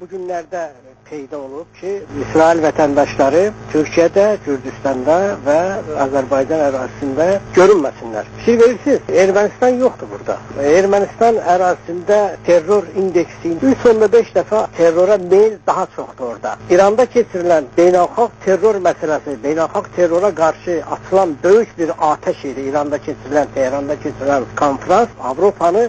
bu günlərdə peyda olub ki, İsrail vətəndaşları Türkiyədə, Gürcüstanda və Azərbaycan ərazisində görünməsinlər. Fikir verirsiniz, Ermənistan yoxdur burada. Ermənistan ərazisində terror indeksi 3.5 dəfə terrora meyl daha çoxdur orada. İranda keçirilən beynəlxalq terror məsələsi, beynəlxalq terrora qarşı açılan böyük bir atəş idi. İranda keçirilən, Tehranda keçirilən konfrans Avropanı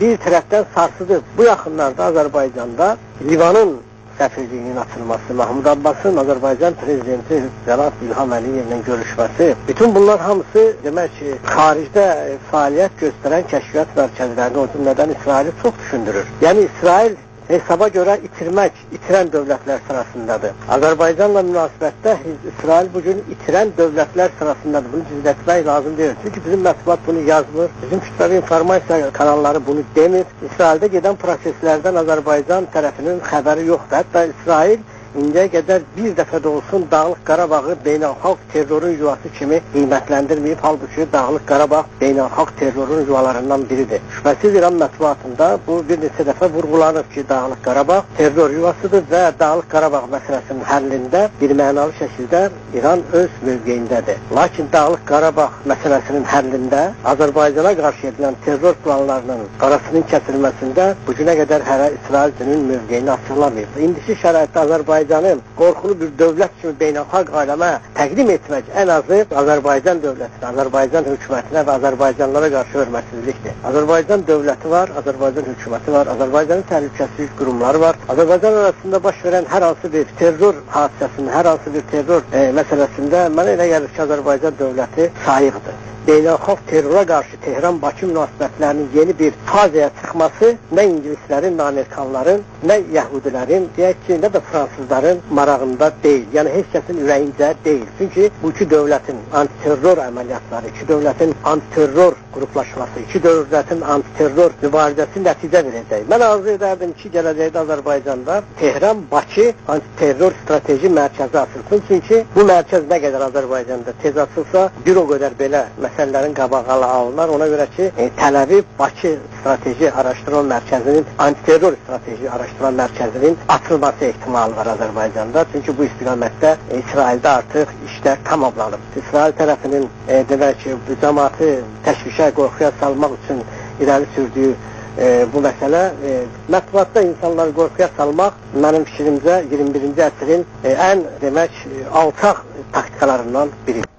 bir tərəfdən sarsıdı. Bu yaxınlarda Azərbaycanda Livanın səfirliyinin açılması, Mahmud Abbasın Azərbaycan prezidenti Cənab İlham Əliyevlə görüşməsi, bütün bunlar hamısı demək ki, xaricdə fəaliyyət göstərən kəşfiyyat mərkəzlərini, o cümlədən İsraili çox düşündürür. Yəni İsrail hesaba görə itirmək, itirən dövlətlər sırasındadır. Azərbaycanla münasibətdə İsrail bugün itirən dövlətlər sırasındadır. Bunu gizlətmək lazım deyil. Çünki bizim mətbuat bunu yazmır. Bizim kütləvi informasiya kanalları bunu demir. İsraildə gedən proseslərdən Azərbaycan tərəfinin xəbəri yoxdur. Hətta İsrail indiyə qədər bir dəfə də olsun Dağlıq Qarabağı beynəlxalq terrorun yuvası kimi qiymətləndirməyib. Halbuki Dağlıq Qarabağ beynəlxalq terrorun yuvalarından biridir. Şübhəsiz İran mətbuatında bu bir neçə dəfə vurğulanır ki, Dağlıq Qarabağ terror yuvasıdır və Dağlıq Qarabağ məsələsinin həllində bir mənalı şəkildə İran öz mövqeyindədir. Lakin Dağlıq Qarabağ məsələsinin həllində Azərbaycana qarşı edilən terror planlarının qarasının kəsilməsində bu günə qədər hələ İsrail dinin mövqeyini açıqlamayıb. İndiki şəraitdə Azərbaycan Azərbaycanı qorxulu bir dövlət kimi beynəlxalq aləmə təqdim etmək ən azı Azərbaycan dövlətinə, Azərbaycan hökumətinə və Azərbaycanlara qarşı hörmətsizlikdir. Azərbaycan dövləti var, Azərbaycan hökuməti var, Azərbaycanın təhlükəsizlik qurumları var. Azərbaycan arasında baş verən hər hansı bir terror hadisəsində, hər hansı bir terror e, məsələsində mənə elə gəlir ki, Azərbaycan dövləti sayıqdır beynəlxalq terrora qarşı Tehran-Bakı münasibətlərinin yeni bir fazaya çıxması nə ingilislərin, nə amerikanların, nə yəhudilərin, deyək ki, nə də fransızların marağında deyil. Yəni heç kəsin ürəyincə deyil. Çünki bu iki dövlətin antiterror əməliyyatları, iki dövlətin antiterror qruplaşması, iki dövlətin antiterror mübarizəsi nəticə verəcək. Mən arzu edərdim ki, gələcəkdə Azərbaycanda Tehran-Bakı antiterror strateji mərkəzi açılsın. Çünki bu mərkəz nə qədər Azərbaycanda tez açılsa, bir o qədər belə məsələlərin qabağı alınır. Ona görə ki, e, Təl-Əviv Bakı strateji araşdırma mərkəzinin antiterror strateji araşdırma mərkəzinin açılması ehtimalı var Azərbaycanda. Çünki bu istiqamətdə e, İsraildə artıq işlər tamamlanıb. İsrail tərəfinin e, demək ki, bu cəmaatı təşvişə, qorxuya salmaq üçün irəli sürdüyü e, bu məsələ e, mətbuatda insanları qorxuya salmaq mənim fikrimcə 21-ci əsrin e, ən demək alçaq taktikalarından biridir.